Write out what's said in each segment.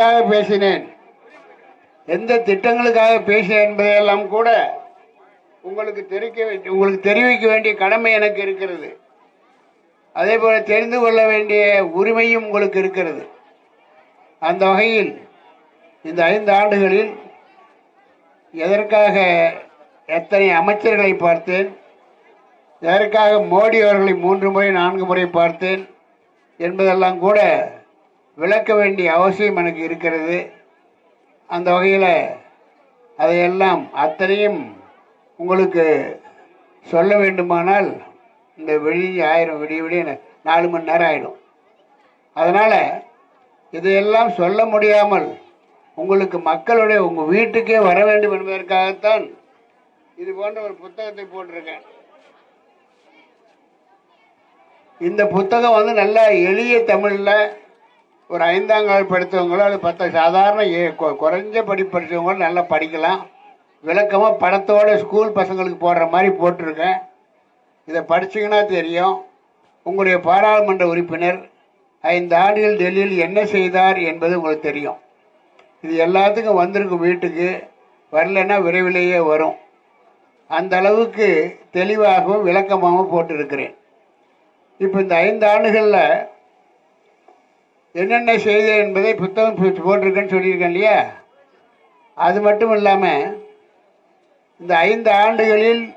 எதற்காக பேசினேன்? எந்த திட்டங்களுக்காக பேசினேன் என்பதையெல்லாம் கூட உங்களுக்கு தெரிவிக்க வேண்டிய உங்களுக்கு தெரிவிக்க வேண்டிய கடமை எனக்கு இருக்கிறது. அதே போல தெரிந்து கொள்ள வேண்டிய உரிமையும் உங்களுக்கு இருக்கிறது. அந்த வகையில் இந்த ஐந்து ஆண்டுகளில் எதற்காக எத்தனை அமைச்சர்களை பார்த்தேன்? எதற்காக மோடி அவர்களை மூன்று முறை நான்கு முறை பார்த்தேன்? என்பதெல்லாம் கூட விளக்க வேண்டிய அவசியம் எனக்கு இருக்கிறது. அந்த வகையில் அதையெல்லாம் அத்தனையும் உங்களுக்கு சொல்ல வேண்டுமானால் இந்த வெளியே ஆயிரம் விடிய விடிய நாலு மணி நேரம் ஆயிடும். அதனால் இதையெல்லாம் சொல்ல முடியாமல் உங்களுக்கு மக்களுடைய உங்கள் வீட்டுக்கே வர வேண்டும் என்பதற்காகத்தான் இது போன்ற ஒரு புத்தகத்தை போட்டிருக்கேன். இந்த புத்தகம் வந்து நல்ல எளிய தமிழில் ஒரு ஐந்தாம் கால் படித்தவங்களோ அது பத்த சாதாரண ஏ- கொ- குறைஞ்ச படி படித்தவங்களும் நல்லா படிக்கலாம். விளக்கமாக படத்தோட ஸ்கூல் பசங்களுக்கு போடுற மாதிரி போட்டிருக்கேன். இதை படிச்சிங்கன்னா தெரியும். உங்களுடைய பாராளுமன்ற உறுப்பினர் ஐந்து ஆண்டுகள் டெல்லியில் என்ன செய்தார் என்பது உங்களுக்கு தெரியும். இது எல்லாத்துக்கும் வந்திருக்கும் வீட்டுக்கு. வரலைன்னா விரைவிலேயே வரும். அந்த அளவுக்கு தெளிவாகவும் விளக்கமாகவும் போட்டிருக்கிறேன். இப்போ இந்த ஐந்து ஆண்டுகளில் என்னென்ன செய்தது என்பதை புத்தகம் போட்டிருக்கேன்னு சொல்லியிருக்கேன் இல்லையா? அது மட்டும் இல்லாமல் இந்த ஐந்து ஆண்டுகளில்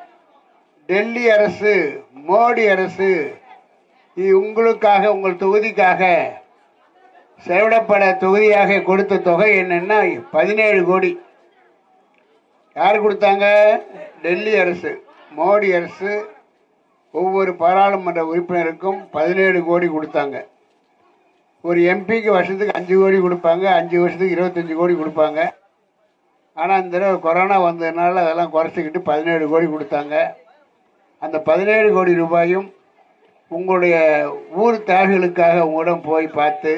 டெல்லி அரசு மோடி அரசு உங்களுக்காக உங்கள் தொகுதிக்காக செலவிடப்பட தொகுதியாக கொடுத்த தொகை என்னென்னா பதினேழு கோடி. யார் கொடுத்தாங்க? டெல்லி அரசு மோடி அரசு. ஒவ்வொரு பாராளுமன்ற உறுப்பினருக்கும் பதினேழு கோடி கொடுத்தாங்க. ஒரு எம்பிக்கு வருஷத்துக்கு அஞ்சு கோடி கொடுப்பாங்க அஞ்சு வருஷத்துக்கு இருபத்தஞ்சு கோடி கொடுப்பாங்க. ஆனால் இந்த தடவை கொரோனா வந்ததுனால அதெல்லாம் குறைச்சிக்கிட்டு பதினேழு கோடி கொடுத்தாங்க. அந்த பதினேழு கோடி ரூபாயும் உங்களுடைய ஊர் தேவைகளுக்காக உங்களிடம் போய் பார்த்து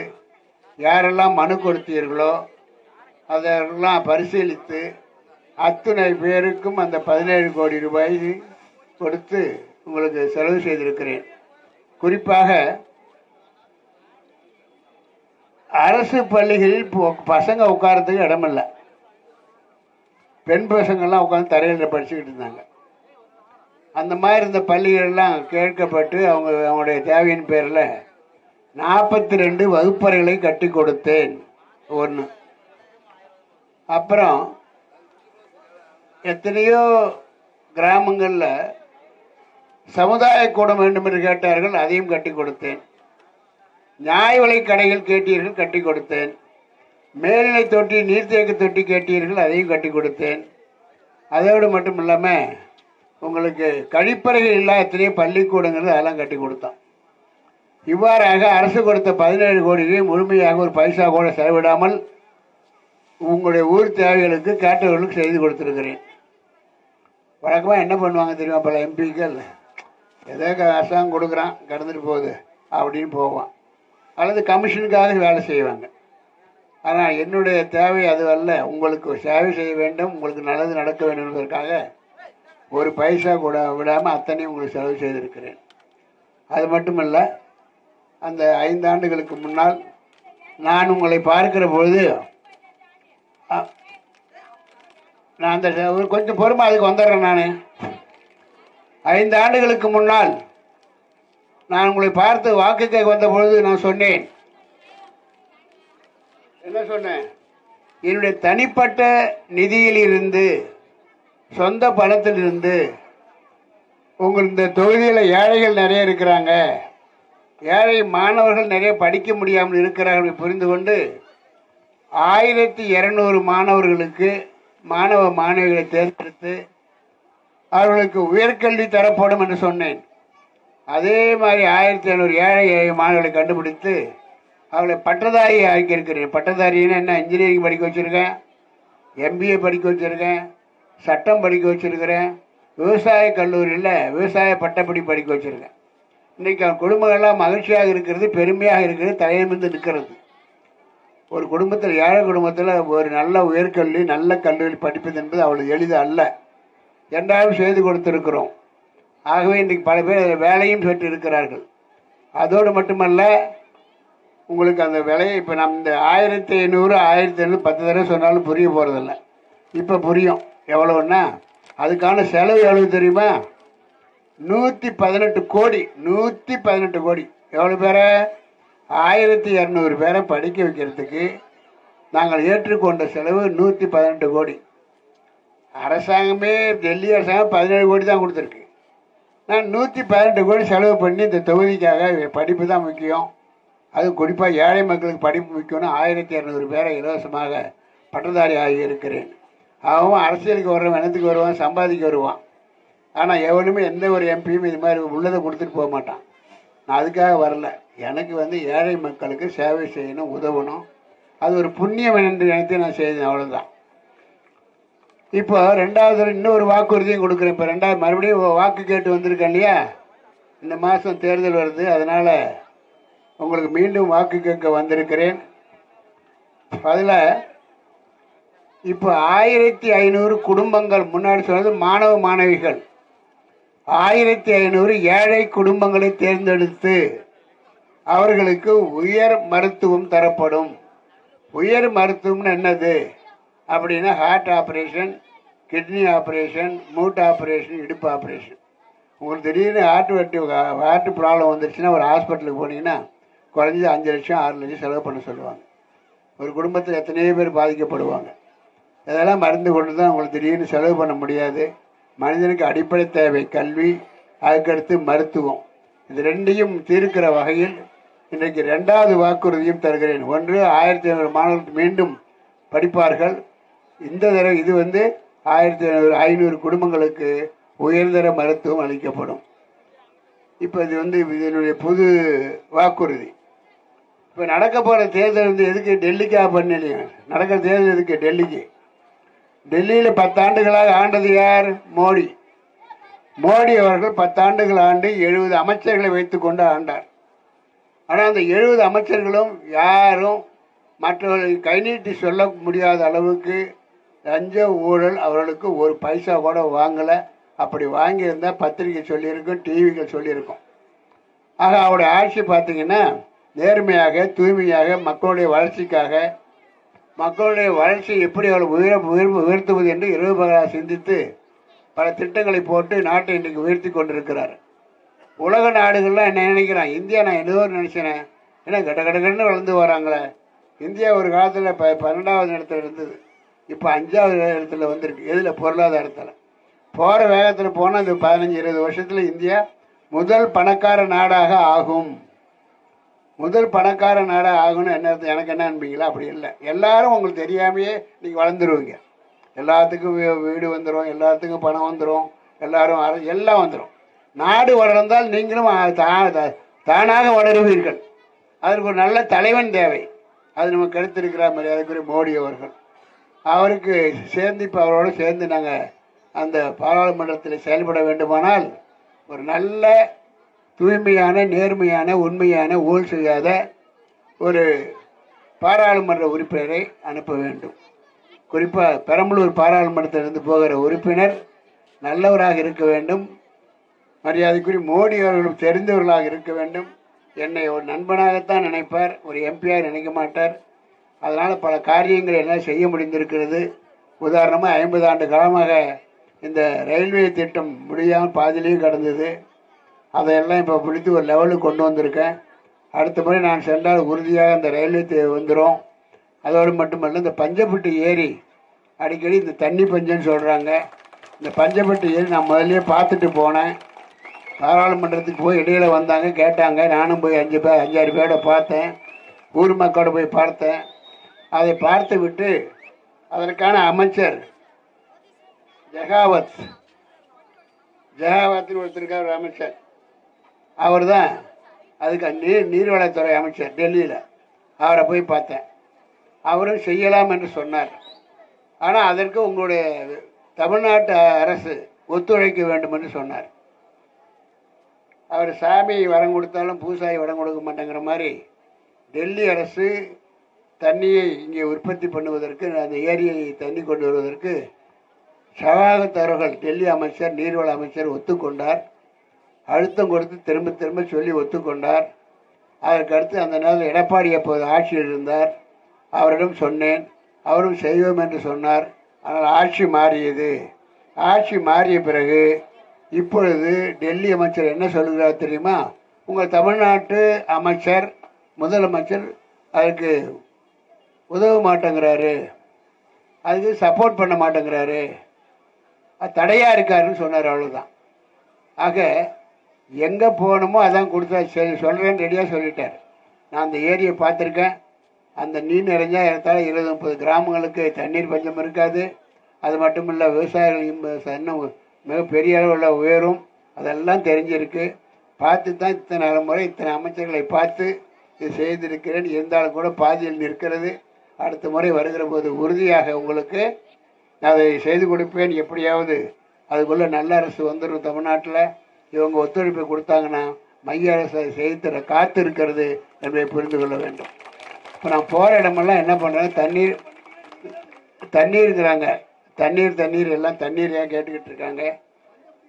யாரெல்லாம் மனு கொடுத்தீர்களோ அதெல்லாம் பரிசீலித்து அத்துணை பேருக்கும் அந்த பதினேழு கோடி ரூபாய் கொடுத்து உங்களுக்கு செலவு செய்திருக்கிறேன். குறிப்பாக அரசு பள்ளிகளில் பசங்க உட்காரத்துக்கு இடமில்லை. பெண் பசங்கள்லாம் உட்காந்து தரையில் படிச்சுக்கிட்டு இருந்தாங்க. அந்த மாதிரி இருந்த பள்ளிகள்லாம் கேட்கப்பட்டு அவங்க அவங்களுடைய தேவையின் பேரில் நாற்பத்தி ரெண்டு வகுப்பறைகளை கட்டி கொடுத்தேன். ஒன்று அப்புறம் எத்தனையோ கிராமங்களில் சமுதாய கூடம் வேண்டும் என்று கேட்டார்கள் அதையும் கட்டி கொடுத்தேன். நியாய விலை கடைகள் கேட்டீர்கள் கட்டி கொடுத்தேன். மேல்நிலை தொட்டி நீர்த்தேக்க தொட்டி கேட்டீர்கள் அதையும் கட்டி கொடுத்தேன். அதோடு மட்டும் இல்லாமல் உங்களுக்கு கழிப்பறைகள் இல்லா எத்தனையோ பள்ளிக்கூடங்கள் அதெல்லாம் கட்டி கொடுத்தோம். இவ்வாறாக அரசு கொடுத்த பதினேழு கோடியை முழுமையாக ஒரு பைசா கூட செலவிடாமல் உங்களுடைய ஊர் தேவைகளுக்கு கேட்டவர்களுக்கு செய்து கொடுத்துருக்கிறேன். வழக்கமாக என்ன பண்ணுவாங்க தெரியுமா பல எம்பிக்கள்? ஏதோ க- அரசாங்கம் கொடுக்குறான் கடந்துட்டு போகுது அப்படின்னு போவான் அல்லது கமிஷனுக்காக வேலை செய்வாங்க. ஆனால் என்னுடைய தேவை அதுவல்ல. உங்களுக்கு சேவை செய்ய வேண்டும். உங்களுக்கு நல்லது நடக்க வேண்டும் என்பதற்காக ஒரு பைசா கூட விடாமல் அத்தனையும் உங்களுக்கு செலவு செய்திருக்கிறேன். அது மட்டுமல்ல அந்த ஐந்து ஆண்டுகளுக்கு முன்னால் நான் உங்களை பார்க்கிற பொழுது நான் அந்த ஒரு கொஞ்சம் பொறுமை அதுக்கு வந்துடுறேன் நான். ஐந்து ஆண்டுகளுக்கு முன்னால் நான் உங்களை பார்த்து வாக்கு கேட்க வந்த பொழுது நான் சொன்னேன். என்ன சொன்னேன்? என்னுடைய தனிப்பட்ட நிதியிலிருந்து சொந்த பணத்திலிருந்து உங்கள் இந்த தொகுதியில் ஏழைகள் நிறைய இருக்கிறாங்க. ஏழை மாணவர்கள் நிறைய படிக்க முடியாமல் இருக்கிறார்கள் புரிந்து கொண்டு ஆயிரத்தி இரநூறு மாணவர்களுக்கு மாணவ மாணவிகளை தேர்ந்தெடுத்து அவர்களுக்கு உயர்கல்வி தரப்படும் என்று சொன்னேன். அதே மாதிரி ஆயிரத்தி ஐநூறு ஏழை ஏழை மாணவர்களை கண்டுபிடித்து அவளை பட்டதாரி ஆக்கியிருக்கிறேன். பட்டதாரின்னா என்ன? இன்ஜினியரிங் படிக்க வச்சுருக்கேன் எம்பிஏ படிக்க வச்சுருக்கேன் சட்டம் படிக்க வச்சுருக்கிறேன் விவசாய கல்லூரியில் விவசாய பட்டப்படி படிக்க வச்சுருக்கேன். இன்றைக்கி அவன் குடும்பங்கள்லாம் மகிழ்ச்சியாக இருக்கிறது பெருமையாக இருக்கிறது தலையமிருந்து நிற்கிறது ஒரு குடும்பத்தில் ஏழை குடும்பத்தில் ஒரு நல்ல உயர்கல்வி நல்ல கல்லூரி படிப்பது என்பது அவ்வளோ எளிது அல்ல. என்றாலும் செய்து கொடுத்துருக்கிறோம். ஆகவே இன்றைக்கு பல பேர் வேலையும் பெற்று இருக்கிறார்கள். அதோடு மட்டுமல்ல உங்களுக்கு அந்த விலையை இப்போ நம்ம இந்த ஆயிரத்தி ஐநூறு ஆயிரத்தி ஐநூறு பத்து தடவை சொன்னாலும் புரிய போகிறதில்ல இப்போ புரியும். எவ்வளோன்னா அதுக்கான செலவு எவ்வளவு தெரியுமா? நூற்றி பதினெட்டு கோடி நூற்றி பதினெட்டு கோடி. எவ்வளோ பேரை? ஆயிரத்தி இரநூறு பேரை படிக்க வைக்கிறதுக்கு நாங்கள் ஏற்றுக்கொண்ட செலவு நூற்றி பதினெட்டு கோடி. அரசாங்கமே டெல்லி அரசாங்கம் பதினேழு கோடி தான் கொடுத்துருக்கு. நான் நூற்றி பதினெட்டு கோடி செலவு பண்ணி இந்த தொகுதிக்காக படிப்பு தான் முக்கியம். அது குறிப்பாக ஏழை மக்களுக்கு படிப்பு முக்கியம்னு ஆயிரத்தி இரநூறு பேரை இலவசமாக பட்டதாரி ஆகி இருக்கிறேன் அவன் அரசியலுக்கு வர்றவன் இனத்துக்கு வருவான் சம்பாதிக்க வருவான். ஆனால் எவனுமே எந்த ஒரு எம்பியும் இது மாதிரி உள்ளதை கொடுத்துட்டு போக மாட்டான். நான் அதுக்காக வரல. எனக்கு வந்து ஏழை மக்களுக்கு சேவை செய்யணும் உதவணும். அது ஒரு புண்ணியம் என்று நினைத்து நான் செய்தேன் அவ்வளோதான் இப்போ ரெண்டாவது இன்னொரு வாக்குறுதியும் கொடுக்குறேன். இப்போ ரெண்டாவது மறுபடியும் வாக்கு கேட்டு வந்திருக்கேன் இல்லையா? இந்த மாதம் தேர்தல் வருது. அதனால் உங்களுக்கு மீண்டும் வாக்கு கேட்க வந்திருக்கிறேன். அதில் இப்போ ஆயிரத்தி ஐநூறு குடும்பங்கள் முன்னாடி சொன்னது மாணவ மாணவிகள். ஆயிரத்தி ஐநூறு ஏழை குடும்பங்களை தேர்ந்தெடுத்து அவர்களுக்கு உயர் மருத்துவம் தரப்படும். உயர் மருத்துவம்னு என்னது? அப்படின்னா ஹார்ட் ஆப்ரேஷன் கிட்னி ஆப்ரேஷன் மூட் ஆப்ரேஷன் இடுப்பு ஆப்ரேஷன் உங்களுக்கு திடீர்னு ஹார்ட் வெட்டி ஹார்ட் ப்ராப்ளம் வந்துருச்சுன்னா ஒரு ஹாஸ்பிட்டலுக்கு போனீங்கன்னா குறைஞ்சது அஞ்சு லட்சம் ஆறு லட்சம் செலவு பண்ண சொல்லுவாங்க. ஒரு குடும்பத்தில் எத்தனையோ பேர் பாதிக்கப்படுவாங்க. இதெல்லாம் மருந்து கொண்டு தான் உங்களுக்கு திடீர்னு செலவு பண்ண முடியாது. மனிதனுக்கு அடிப்படை தேவை கல்வி அதுக்கடுத்து மருத்துவம். இது ரெண்டையும் தீர்க்கிற வகையில் இன்றைக்கு ரெண்டாவது வாக்குறுதியும் தருகிறேன். ஒன்று ஆயிரத்தி ஐநூறு மாணவர்கள் மீண்டும் படிப்பார்கள். இந்த தடவை இது வந்து ஆயிரத்தி ஐநூறு ஐநூறு குடும்பங்களுக்கு உயர்தர மருத்துவம் அளிக்கப்படும். இப்போ இது வந்து இதனுடைய புது வாக்குறுதி. இப்போ நடக்க போகிற தேர்தல் வந்து எதுக்கு? டெல்லிக்காக பண்ணலையா நடக்கிற தேர்தல் எதுக்கு? டெல்லிக்கு. டெல்லியில் பத்தாண்டுகளாக ஆண்டது யார்? மோடி. மோடி அவர்கள் பத்தாண்டுகள் ஆண்டு எழுபது அமைச்சர்களை வைத்துக்கொண்டு ஆண்டார். ஆனால் அந்த எழுபது அமைச்சர்களும் யாரும் மற்றவர்களை கை நீட்டி சொல்ல முடியாத அளவுக்கு லஞ்ச ஊழல் அவர்களுக்கு ஒரு பைசா கூட வாங்கலை. அப்படி வாங்கியிருந்தால் பத்திரிகை சொல்லியிருக்கும் டிவிகள் சொல்லியிருக்கும். ஆக அவருடைய ஆட்சி பார்த்தீங்கன்னா நேர்மையாக தூய்மையாக மக்களுடைய வளர்ச்சிக்காக மக்களுடைய வளர்ச்சி எப்படி அவள் உயர உயர் உயர்த்துவது என்று இரவு பகலாக சிந்தித்து பல திட்டங்களை போட்டு நாட்டை இன்றைக்கு உயர்த்தி கொண்டிருக்கிறார். உலக நாடுகள்லாம் என்ன நினைக்கிறான் இந்தியா நான் என்னதோ நினச்சினேன் ஏன்னா கட கட கடன்னு வளர்ந்து வராங்களே. இந்தியா ஒரு காலத்தில் ப பன்னெண்டாவது இடத்துல இருந்தது. இப்போ அஞ்சாவது இடத்துல வந்திருக்கு. எதில்? பொருளாதாரத்தில். போகிற வேகத்தில் போனால் இந்த பதினஞ்சு இருபது வருஷத்தில் இந்தியா முதல் பணக்கார நாடாக ஆகும். முதல் பணக்கார நாடாக ஆகும்னு என்ன அர்த்தம்? எனக்கு என்ன அனுப்பிங்களா அப்படி இல்லை. எல்லாரும் உங்களுக்கு தெரியாமையே நீங்கள் வளர்ந்துருவீங்க. எல்லாத்துக்கும் வீ- வீடு வந்துடும் எல்லாத்துக்கும் பணம் வந்துடும் எல்லாரும் எல்லாம் வந்துடும் நாடு வளர்ந்தால் நீங்களும் தா- தானாக வளருவீர்கள். அதற்கு ஒரு நல்ல தலைவன் தேவை. அது நமக்கு எடுத்திருக்கிறார் மரியாதைக்குரிய மோடி அவர்கள். அவருக்கு சேர்ந்து இப்போ அவரோட சேர்ந்து நாங்கள் அந்த பாராளுமன்றத்தில் செயல்பட வேண்டுமானால் ஒரு நல்ல தூய்மையான நேர்மையான உண்மையான ஊழல் செய்யாத ஒரு பாராளுமன்ற உறுப்பினரை அனுப்ப வேண்டும். குறிப்பாக பெரம்பலூர் பாராளுமன்றத்திலிருந்து போகிற உறுப்பினர் நல்லவராக இருக்க வேண்டும். மரியாதைக்குரிய மோடி அவர்களும் தெரிந்தவர்களாக இருக்க வேண்டும். என்னை ஒரு நண்பனாகத்தான் நினைப்பார். ஒரு எம்பியாக நினைக்க மாட்டார். அதனால் பல காரியங்கள் எல்லாம் செய்ய முடிந்திருக்கிறது? உதாரணமாக ஐம்பது ஆண்டு காலமாக இந்த ரயில்வே திட்டம் முடியாமல் பாதியிலேயே கடந்தது. அதையெல்லாம் இப்போ பிடித்து ஒரு லெவலுக்கு கொண்டு வந்திருக்கேன். அடுத்த முறை நான் சென்றால் உறுதியாக அந்த ரயில்வே தி- வந்துடும் அதோடு மட்டுமல்ல இந்த பஞ்சப்பட்டு ஏரி அடிக்கடி இந்த தண்ணி பஞ்சம்னு சொல்கிறாங்க இந்த பஞ்சப்பட்டு ஏரி நான் முதல்ல பார்த்துட்டு போனேன். பாராளுமன்றத்துக்கு போய் இடையில் வந்தாங்க கேட்டாங்க. நானும் போய் அஞ்சு பேர் அஞ்சாறு பேரோட பார்த்தேன். ஊர் மக்களோட போய் பார்த்தேன். அதை பார்த்து விட்டு அதற்கான அமைச்சர் ஜெகாவத் ஜெகாவத்னு ஒருத்தருக்கார் ஒரு அமைச்சர். அவர் தான் அதுக்கு நீர் நீர்வளத்துறை அமைச்சர் டெல்லியில். அவரை போய் பார்த்தேன். அவரும் செய்யலாம் என்று சொன்னார். ஆனால் அதற்கு உங்களுடைய தமிழ்நாட்டு அரசு ஒத்துழைக்க வேண்டும் என்று சொன்னார். அவர் சாமி வரம் கொடுத்தாலும் பூசாரி வரம் கொடுக்க மாட்டேங்கிற மாதிரி டெல்லி அரசு தண்ணியை இங்கே உற்பத்தி பண்ணுவதற்கு அந்த ஏரியை தண்ணி கொண்டு வருவதற்கு சகாகத் அவர்கள் டெல்லி அமைச்சர் நீர்வள அமைச்சர் ஒத்துக்கொண்டார். அழுத்தம் கொடுத்து திரும்ப திரும்ப சொல்லி ஒத்துக்கொண்டார். அதற்கடுத்து அந்த நேரம் எடப்பாடி அப்போது ஆட்சியில் இருந்தார். அவரிடம் சொன்னேன். அவரும் செய்வோம் என்று சொன்னார். ஆனால் ஆட்சி மாறியது. ஆட்சி மாறிய பிறகு இப்பொழுது டெல்லி அமைச்சர் என்ன சொல்கிறார் தெரியுமா? உங்கள் தமிழ்நாட்டு அமைச்சர் முதலமைச்சர் அதற்கு உதவ மாட்டேங்கிறாரு. அதுக்கு சப்போர்ட் பண்ண மாட்டேங்கிறாரு. அது தடையாக இருக்காருன்னு சொன்னார் அவ்வளோதான் ஆக எங்கே போகணுமோ அதான் கொடுத்தா சரி சொல்கிறேன்னு ரெடியாக சொல்லிட்டார். நான் அந்த ஏரியை பார்த்துருக்கேன். அந்த நீர் நிறைஞ்சா ஏறத்தாழ இருபது முப்பது கிராமங்களுக்கு தண்ணீர் பஞ்சம் இருக்காது. அது மட்டும் இல்லை விவசாயிகள் இன்னும் மிகப்பெரிய அளவில் உயரும். அதெல்லாம் தெரிஞ்சிருக்கு. பார்த்து தான் இத்தனை முறை இத்தனை அமைச்சர்களை பார்த்து இது செய்திருக்கிறேன். இருந்தாலும் கூட பாதியில் நிற்கிறது. அடுத்த முறை வருகிற போது உறுதியாக உங்களுக்கு அதை செய்து கொடுப்பேன். எப்படியாவது அதுக்குள்ளே நல்ல அரசு வந்துடும் தமிழ்நாட்டில் இவங்க ஒத்துழைப்பு கொடுத்தாங்கன்னா மைய அரசு அதை செய்து தர காத்து இருக்கிறது என்பதை புரிந்து கொள்ள வேண்டும். இப்போ நான் போகிற இடமெல்லாம் என்ன பண்ணுறேன் தண்ணீர் தண்ணீருங்கிறாங்க தண்ணீர் தண்ணீர் எல்லாம் தண்ணீர் ஏன் கேட்டுக்கிட்டு இருக்காங்க.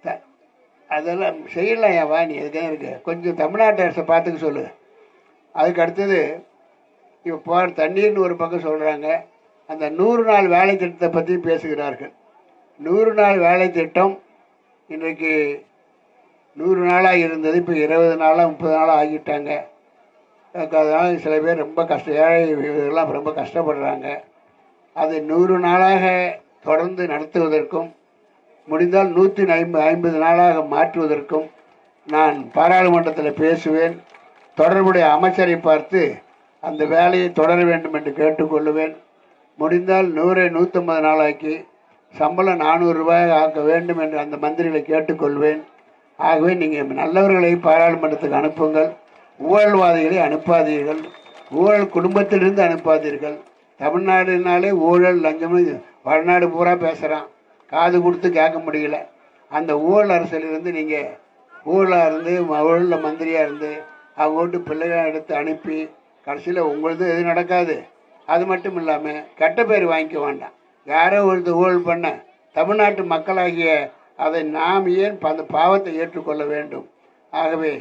த அதெல்லாம் செய்யலாம். ஏன் வா நீ? எதுக்கே இருக்கு? கொஞ்சம் தமிழ்நாட்டு அரசை பார்த்துக்க சொல்லு. அதுக்கு அடுத்தது இப்போ போகிற தண்ணீர்னு ஒரு பக்கம் சொல்கிறாங்க அந்த நூறு நாள் வேலை திட்டத்தை பற்றி பேசுகிறார்கள். நூறு நாள் வேலை திட்டம் இன்றைக்கு நூறு நாளாக இருந்தது. இப்போ இருபது நாளாக முப்பது நாளாக ஆகிட்டாங்க. அதனால் சில பேர் ரொம்ப கஷ்ட ஏழை இதெல்லாம் ரொம்ப கஷ்டப்படுறாங்க. அது நூறு நாளாக தொடர்ந்து நடத்துவதற்கும் முடிந்தால் நூற்றி ஐம்பது ஐம்பது நாளாக மாற்றுவதற்கும் நான் பாராளுமன்றத்தில் பேசுவேன். தொடர்புடைய அமைச்சரை பார்த்து அந்த வேலையை தொடர வேண்டும் என்று கேட்டுக்கொள்ளுவேன். முடிந்தால் நூறை நூற்றம்பது நாளாக்கி சம்பளம் நானூறு ரூபாய் ஆக்க வேண்டும் என்று அந்த மந்திரிகளை கேட்டுக்கொள்வேன். ஆகவே நீங்கள் நல்லவர்களை பாராளுமன்றத்துக்கு அனுப்புங்கள். ஊழல்வாதிகளை அனுப்பாதீர்கள். ஊழல் குடும்பத்திலிருந்து அனுப்பாதீர்கள். தமிழ்நாடுனாலே ஊழல் லஞ்சம் வடநாடு பூரா பேசுகிறான் காது கொடுத்து கேட்க முடியல. அந்த ஊழல் அரசியலிருந்து நீங்கள் ஊழலாக இருந்து ஊழலில் மந்திரியாக இருந்து அவங்க வீட்டு பிள்ளைகளை எடுத்து அனுப்பி கடைசியில் உங்களது எதுவும் நடக்காது. அது மட்டும் இல்லாமல் கெட்ட பேர் வாங்கிக்க வேண்டாம். யாரோ ஒருத்தர் ஊழல் பண்ண தமிழ்நாட்டு மக்களாகிய அதை நாம் ஏன் அந்த பாவத்தை ஏற்றுக்கொள்ள வேண்டும்? ஆகவே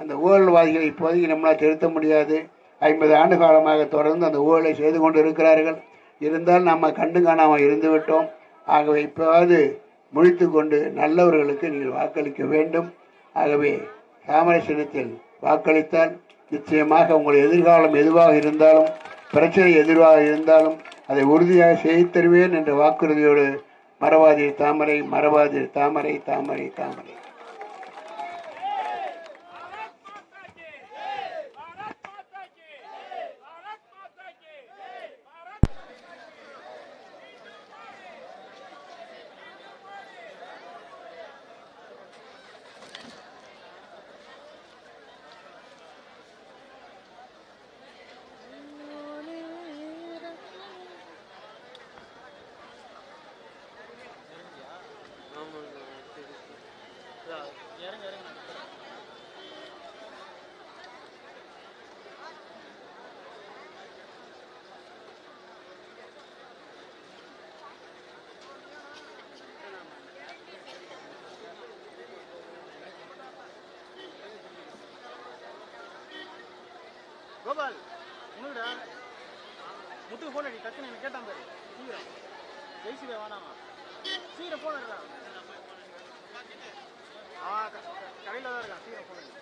அந்த ஊழல்வாதிகளை இப்போதைக்கு நம்மளால் திருத்த முடியாது. ஐம்பது ஆண்டு காலமாக தொடர்ந்து அந்த ஊழலை செய்து கொண்டு இருக்கிறார்கள் இருந்தால் நம்ம கண்டு காணாமல் இருந்து விட்டோம். ஆகவே இப்போது முழித்து கொண்டு நல்லவர்களுக்கு நீங்கள் வாக்களிக்க வேண்டும். ஆகவே தாமரை சின்னத்தில் வாக்களித்தால் நிச்சயமாக உங்கள் எதிர்காலம் எதுவாக இருந்தாலும் பிரச்சனை எதுவாக இருந்தாலும் அதை உறுதியாக செய்து தருவேன் என்ற வாக்குறுதியோடு மறவாதீர் தாமரை மரவாதி தாமரை தாமரை தாமரை. கோபால் உனக்குடா முத்துக்கு ஃபோன் அடி டக்குன்னு எனக்கு கேட்டான் பாரு. சீக்கிரம். ஜெய்சிவே வேணாமா? சீக்கிரம் ஃபோன் அடிடா. ஆ கடையில் தான் இருக்கான். சீக்கிரம் ஃபோன் அடி